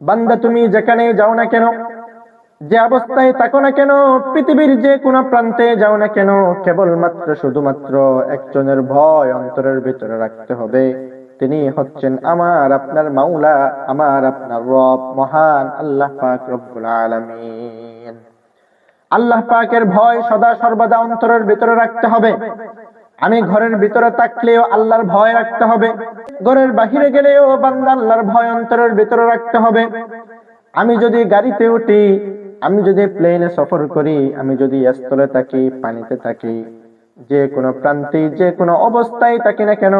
বান্দা, তুমি যেখানে যাও না কেন, যে অবস্থায় থাকো না কেন, পৃথিবীর যে কোনো প্রান্তে যাও না কেন, কেবলমাত্র, শুধুমাত্র একজনের ভয় অন্তরের ভিতরে রাখতে হবে। তিনি হচ্ছেন আমার আপনার মাওলা, আমার আপনার রব, মহান আল্লাহ পাক রব্বুল আলামিন। আল্লাহ পাকের ভয় সদা সর্বদা অন্তরের ভিতরে রাখতে হবে। আমি ঘরের ভিতরে থাকলেও আল্লাহর ভয় রাখতে হবে। ঘরের বাহিরে গেলেও বান্দা আল্লাহর ভয় অন্তরের ভিতরে রাখতে হবে। আমি যদি গাড়িতে উঠি, আমি যদি প্লেনে সফর করি, আমি যদি স্থলে থাকি, পানিতে থাকি, যে কোনো প্রান্তে, যে কোনো অবস্থায় থাকি না কেন,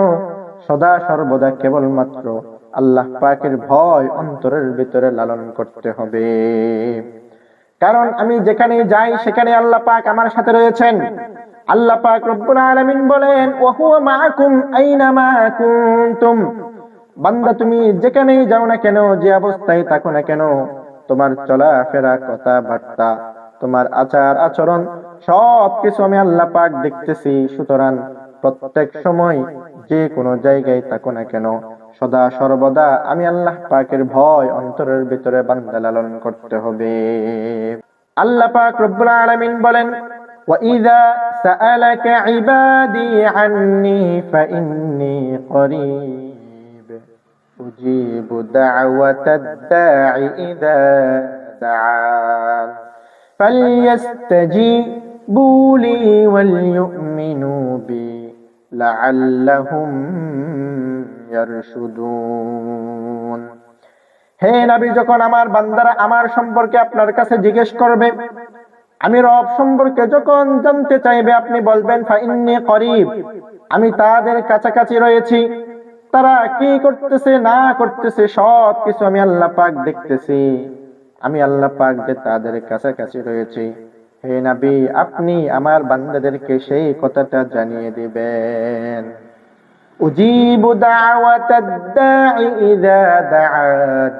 সদা সর্বদা কেবলমাত্র আল্লাহ পাকের ভয় অন্তরের ভিতরে লালন করতে হবে। কারণ আমি যেখানে যাই সেখানে আল্লাহ পাক আমার সাথে রয়েছেন। আল্লাহ পাক রব্বুল আলামিন বলেন ওয়া হুয়া মাআকুম আইনামা কুনতুম? বান্দা, তুমি যেখানেই যাও না কেন, যে অবস্থায় থাকো না কেন, তোমার চলাফেরা, কথাবার্তা, তোমার আচার আচরণ সব কিছু আমি আল্লাহ পাক দেখতেছি। সুতরাং প্রত্যেক সময় যে কোনো জায়গায় থাকো না কেন, সদা সর্বদা আমি আল্লাহ পাকের ভয় অন্তরের ভিতরে বান্দা লালন করতে হবে। আল্লাহ পাক রব্বুল আলামিন বলেন, ওয়া ইযা سَأَلَكَ عِبَادِي عَنِّي فَإِنِّي قَرِيبٌ أُجِيبُ دَعْوَةَ الدَّاعِ إِذَا دَعَانِ فَلْيَسْتَجِيبُوا لِي وَلْيُؤْمِنُوا بِي لَعَلَّهُمْ يَرْشُدُونَ হে নবী যখন আমার বান্দারা আমার সম্পর্কে আপনার কাছে জিজ্ঞেস করবে আমি রব সম্পর্কে যখন জানতে চাইবে, আপনি বলবেন, ফাইন্নি করিব। আমি তাদের কাছাকাছি রয়েছি। তারা কি করতেছে, না করতেছে সব কিছু আমি আল্লাহ পাক দেখতেছি। আমি আল্লাহ পাক যে তাদের কাছাকাছি রয়েছি। হে নবী, আপনি আমার বান্দাদেরকে সেই কথাটা জানিয়ে দিবেন। উজিবু দাওয়াতাদ দাঈ ইযা দাআন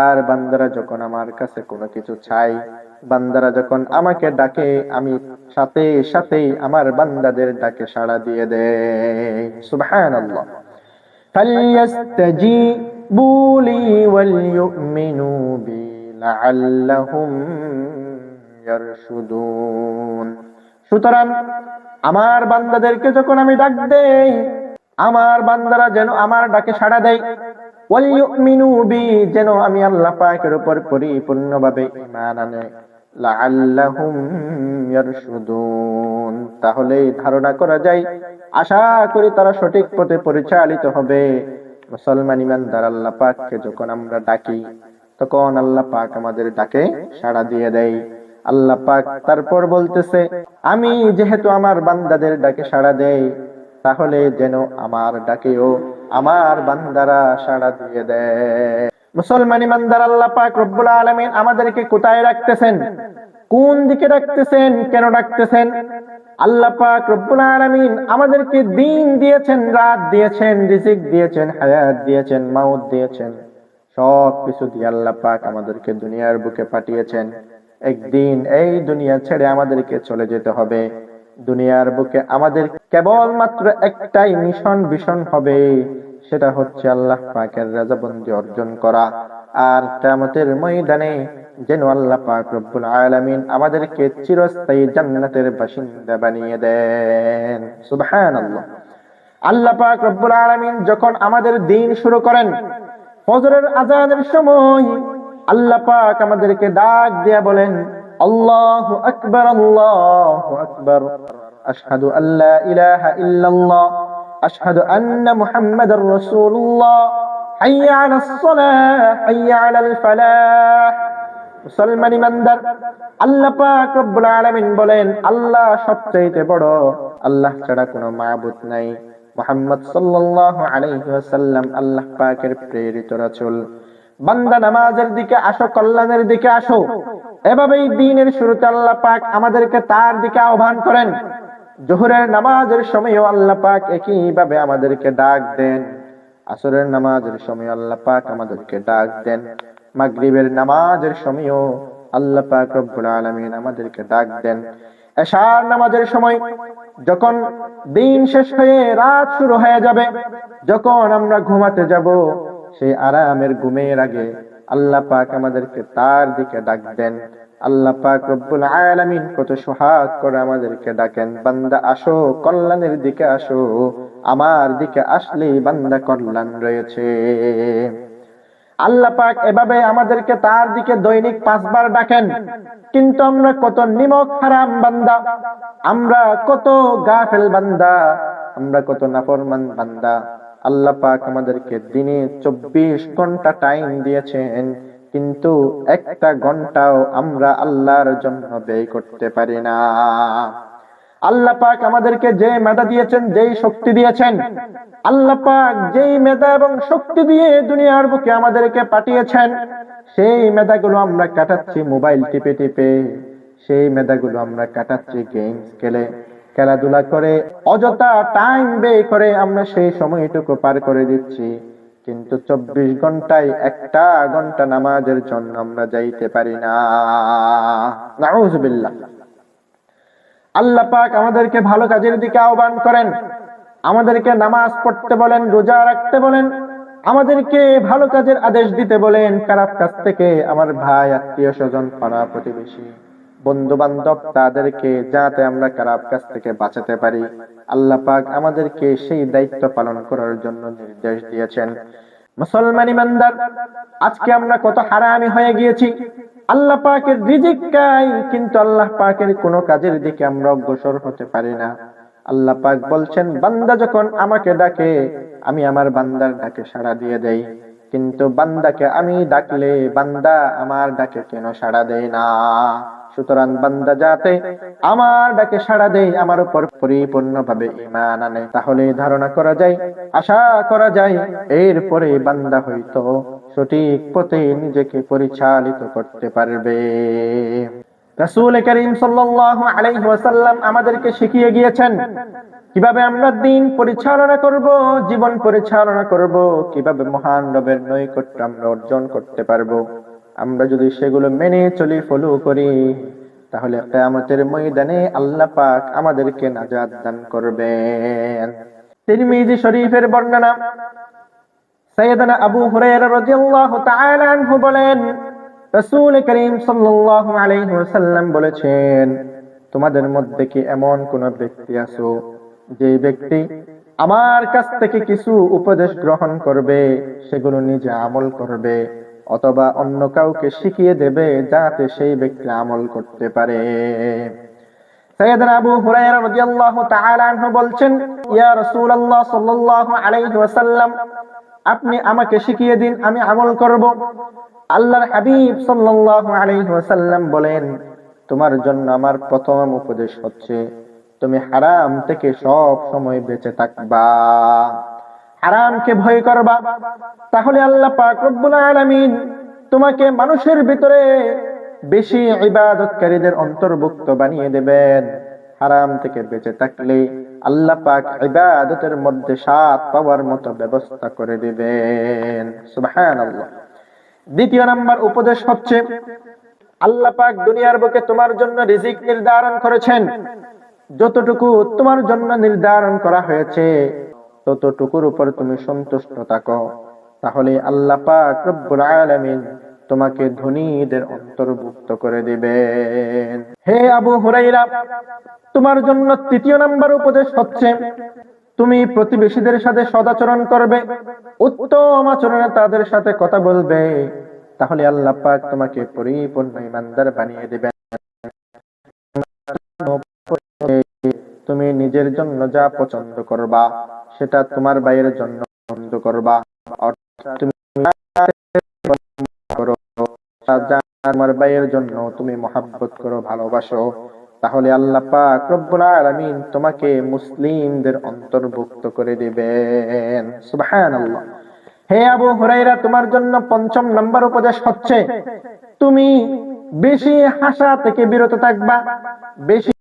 আর বান্দারা যখন আমার কাছে কোনো কিছু চাই বান্দারা যখন আমাকে ডাকে আমি সাথে সাথেই আমার বান্দাদের ডাকে সাড়া দিয়ে দেয় সুবহানাল্লাহ فليستجيبوا لي وليؤمنوا بي لعلهم يرشدون সুতরাং আমার বান্দাদেরকে যখন আমি ডাক দেই আমার বান্দারা যেন আমার ডাকে সাড়া দেয় যেন আমি আল্লাহ পাকের উপর পরিপূর্ণভাবে ঈমান তাহলে ধারণা করা যায়, আশা করি তারা সঠিক পথে পরিচালিত হবে। মুসলমান ইমানদার আল্লাহ পাককে যখন আমরা ডাকি, তখন আল্লাহ পাক আমাদের ডাকে সাড়া দিয়ে দেয়। আল্লাহ পাক তারপর বলতেছে, আমি যেহেতু আমার বান্দাদের ডাকে সাড়া দেই, তাহলে যেন আমার ডাকেও আমার বান্দারা সাড়া দিয়ে দেয়। মুসলমান ইমানদার আল্লাহ পাক রব্বুল আলামিন আমাদেরকে কোথায় রাখতেছেন? কোন দিকে রাখতেছেন? কেন রাখতেছেন আল্লাহ পাক রব্বুল আলামিন আমাদেরকে দিন দিয়েছেন, রাত দিয়েছেন, রিজিক দিয়েছেন, হায়াত দিয়েছেন, মাউত দিয়েছেন। সব কিছু দিয়ে আল্লাহ পাক আমাদেরকে দুনিয়ার বুকে পাঠিয়েছেন। একদিন এই দুনিয়া ছেড়ে আমাদেরকে চলে যেতে হবে। দুনিয়ার বুকে আমাদের কেবলমাত্র একটাই মিশন, ভীষণ হবে। সেটা হচ্ছে আল্লাহ পাকের রাজাবন্দি অর্জন করা। আর কিয়ামতের ময়দানে যেন আল্লাহ পাক রব্বুল আলামিন আমাদেরকে চিরস্থায়ী জান্নাতের বাসিন্দা বানিয়ে দেন। সুবহানাল্লাহ। আল্লাহ পাক রব্বুল আলামিন যখন আমাদের দিন শুরু করেন, ফজরের আজানের সময় আল্লাহ পাক আমাদেরকে ডাক দিয়া বলেন আল্লাহু আকবার আল্লাহু আকবার। আশহাদু আল্লা ইলাহা ইল্লাল্লাহ। আশহাদু আন্না মুহাম্মাদার রাসূলুল্লাহ। হাইয়া আলাস সালাহ, হাইয়া আলাল ফালাহ। মুসলমান ইমানদার, আল্লাহ পাক রব্বুল আলামিন বলেন, আল্লাহ সবচাইতে বড়, আল্লাহ ছাড়া কোনো মাবুদ নাই। মুহাম্মদ সাল্লাল্লাহু আলাইহি ওয়াসাল্লাম আল্লাহ পাকের প্রেরিত রাসূল। বান্দা নামাজের দিকে আসো, কল্যাণের দিকে আসো। এভাবেই দিনের শুরুতে আল্লাহ পাক আমাদেরকে তার দিকে আহ্বান করেন। জোহরের নামাজের সময়ও আল্লাহ পাক একইভাবে আমাদেরকে ডাক দেন। আসরের নামাজের সময় আল্লাহ পাক আমাদেরকে ডাক দেন। মাগরিবের নামাজের সময়ও আল্লাহ পাক রব্বুল আলামিন আমাদেরকে ডাক দেন। এশার নামাজের সময় যখন দিন শেষ হয়ে রাত শুরু হয়ে যাবে, যখন আমরা ঘুমাতে যাব, সেই আরামের ঘুমের আগে আল্লাহ পাক আমাদেরকে তার দিকে ডাকবেন আল্লাহ পাক রব্বুল আলামিন কত সোহাগ করে আমাদেরকে ডাকেন, বান্দা আসো, কল্যাণের দিকে আসো, আমার দিকে আসলেই বান্দা কল্যাণ রয়েছে। আল্লাহ পাক এভাবে আমাদেরকে তার দিকে দৈনিক পাঁচবার ডাকেন, কিন্তু আমরা কত নিমক হারাম বান্দা, আমরা কত গাফেল বান্দা, আমরা কত নাফরমান বান্দা। আল্লাহ পাক আমাদেরকে দিনে চব্বিশ ঘণ্টা টাইম দিয়েছেন, কিন্তু একটা ঘন্টাও আমরা আল্লাহর জন্য ব্যয় করতে পারি না। আল্লাহ পাক আমাদেরকে যে মেধা দিয়েছেন, যেই শক্তি দিয়েছেন, আল্লাহ পাক যেই মেধা এবং শক্তি দিয়ে দুনিয়ার বুকে আমাদেরকে পাঠিয়েছেন, সেই মেধাগুলো আমরা কাটাচ্ছি মোবাইল টিপে টিপে, সেই মেধাগুলো আমরা কাটাচ্ছি গেমস খেলে। খেলাধুলা করে, অযথা টাইম ব্যয় করে আমরা সেই সময়টুকু পার করে দিচ্ছি। কিন্তু চব্বিশ ঘন্টায় একটা ঘণ্টা নামাজের জন্য আমরা যাইতে পারি না। আল্লাহ পাক আমাদেরকে ভালো কাজের দিকে আহ্বান করেন। আমাদেরকে নামাজ পড়তে বলেন, রোজা রাখতে বলেন। আমাদেরকে ভালো কাজের আদেশ দিতে বলেন। খারাপ কাজ থেকে আমার ভাই, আত্মীয় স্বজন, পাড়া প্রতিবেশী। বন্ধু বান্ধব তাদেরকে যাতে আমরা খারাপ কাজ থেকে বাঁচাতে পারি। আল্লাহ পাক আমাদেরকে সেই দায়িত্ব পালন করার জন্য নির্দেশ দিয়েছেন। মুসলমান ইমানদার আজকে আমরা কত হারামি হয়ে গিয়েছি। আল্লাহ পাকের রিজিক খাই কিন্তু আল্লাহ পাকের কোনো কাজের দিকে আমরা অগ্রসর হতে পারি না। আল্লাহ পাক বলছেন, বান্দা যখন আমাকে ডাকে, আমি আমার বান্দার ডাকে সাড়া দিয়ে দেই। কিন্তু বান্দাকে আমি ডাকলে বান্দা আমার ডাকে কেন সাড়া দেয় না? সুতরাং বান্দা যাতে আমার ডাকে সাড়া দেয়, আমার উপর পরিপূর্ণভাবে ইমান আনে। তাহলে ধারণা করা যায়, আশা করা যায়, এরপরে বান্দা হয়তো সঠিক পথে নিজেকে পরিচালিত করতে পারবে। রাসূল করিম সাল্লাল্লাহু আলাইহি ওয়াসাল্লাম আমাদেরকে শিখিয়ে গিয়েছেন, কীভাবে আমরা দিন পরিচালনা করব, জীবন পরিচালনা করব, কীভাবে মহান রবের নৈকট্য আমরা অর্জন করতে পারব। আমরা যদি সেগুলো মেনে চলি ফলো করি, তাহলে কিয়ামতের ময়দানে আল্লাহ পাক আমাদেরকে নাজাত দান করবেন। তিরমিজি শরীফের বর্ণনা সৈয়দনা আবু হুরায়রা রাদিয়াল্লাহু তাআলা আনহু বলেন রাসূল করিম সাল্লাল্লাহু আলাইহি ওয়াসাল্লাম বলেছেন, তোমাদের মধ্যে কি এমন কোন ব্যক্তি আছো যে ব্যক্তি আমার কাছ থেকে কিছু উপদেশ গ্রহণ করবে, সেগুলো নিজে আমল করবে, অথবা অন্য কাউকে শিখিয়ে দেবে যাতে সেই ব্যক্তি আমল করতে পারে? সৈয়দনা আবু হুরায়রা রাদিয়াল্লাহু তাআলা আনহু বলছেন, ইয়া রাসূলুল্লাহ সাল্লাল্লাহু আলাইহি ওয়াসাল্লাম, আপনি আমাকে শিখিয়ে দিন, আমি আমল করব। আল্লাহর হাবিব সাল্লাল্লাহু আলাইহি ওয়াসাল্লাম বলেন, তোমার জন্য আমার প্রথম উপদেশ হচ্ছে, তুমি হারাম থেকে সব সময় বেঁচে থাকবা। হারামকে ভয় করবা। তাহলে আল্লাহ পাক রব্বুল আলামিন তোমাকে মানুষের ভিতরে বেশি ইবাদতকারীদের অন্তর্ভুক্ত বানিয়ে দেবেন। হারাম থেকে বেঁচে থাকলে আল্লাহ পাক ইবাদতের মধ্যে সাত পাওয়ার মতো ব্যবস্থা করে দিবেন। সুবহানাল্লাহ। দ্বিতীয় নাম্বার উপদেশ হচ্ছে, আল্লাহ পাক দুনিয়ার বুকে তোমার জন্য রিজিক নির্ধারণ করেছেন। যতটুকু তোমার জন্য নির্ধারণ করা হয়েছে, ততটুকুর উপর তুমি সন্তুষ্ট থাকো। তাহলে আল্লাহ পাক রব্বুল আলামিন তোমাকে ধনীদের অন্তর্ভুক্ত করে দিবেন। হে আবু হুরাইরা তোমার জন্য তৃতীয় নাম্বার উপদেশ হচ্ছে তুমি প্রতিবেশীদের সাথে সদাচরণ করবে, উত্তম আচরণে তাদের সাথে কথা বলবে। তাহলে আল্লাহ পাক তোমাকে পরিপূর্ণ ইমানদার বানিয়ে দিবেন। তুমি নিজের জন্য যা পছন্দ করবা, সেটা তোমার ভাইয়ের জন্য পছন্দ করবা। তুমি তোমার ভাইয়ের জন্য তুমি মহাব্বত করো, ভালোবাসো। তাহলে আল্লাহ পাক রব্বুল আলামিন তোমাকে মুসলিমদের অন্তর্ভুক্ত করে দিবেন। সুবহানাল্লাহ। হে আবু হুরাইরা তোমার জন্য পঞ্চম নাম্বার উপদেশ হচ্ছে, তুমি বেশি হাসা থেকে বিরত থাকবা, বেশি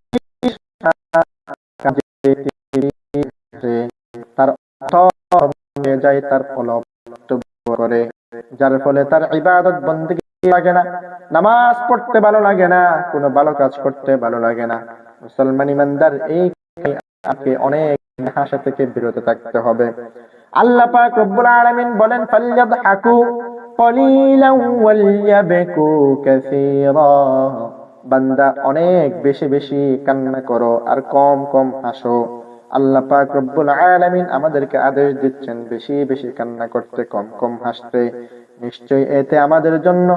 তার হয়ে যায় তার ফল করে, যার ফলে তার ইবাদত বন্দী লাগে না। নামাজ পড়তে ভালো লাগে না, কোনো ভালো কাজ করতে ভালো লাগে না। মুসলমান ইমানদার, এই আপনি অনেক হাসা থেকে বিরত থাকতে হবে। আল্লাহ পাক রব্বুল আলামিন বলেন ফালইয়াদহাকু কলিলান ওয়ালইয়াবকু কাসীরা। বান্দা অনেক বেশি বেশি কান্না করো আর কম কম হাসো। আল্লাহ পাক রব্বুল আলামিন আমাদেরকে আদেশ দিচ্ছেন, বেশি বেশি কান্না করতে, কম কম হাসতে। নিশ্চয় এতে আমাদের জন্য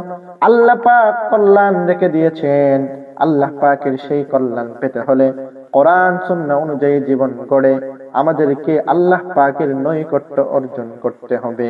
আল্লাহ পাক কল্যাণ রেখে দিয়েছেন। আল্লাহ পাকের সেই কল্যাণ পেতে হলে কোরআন শূন্য অনুযায়ী জীবন গড়ে আমাদেরকে আল্লাহ পাকের নৈকট্য অর্জন করতে হবে।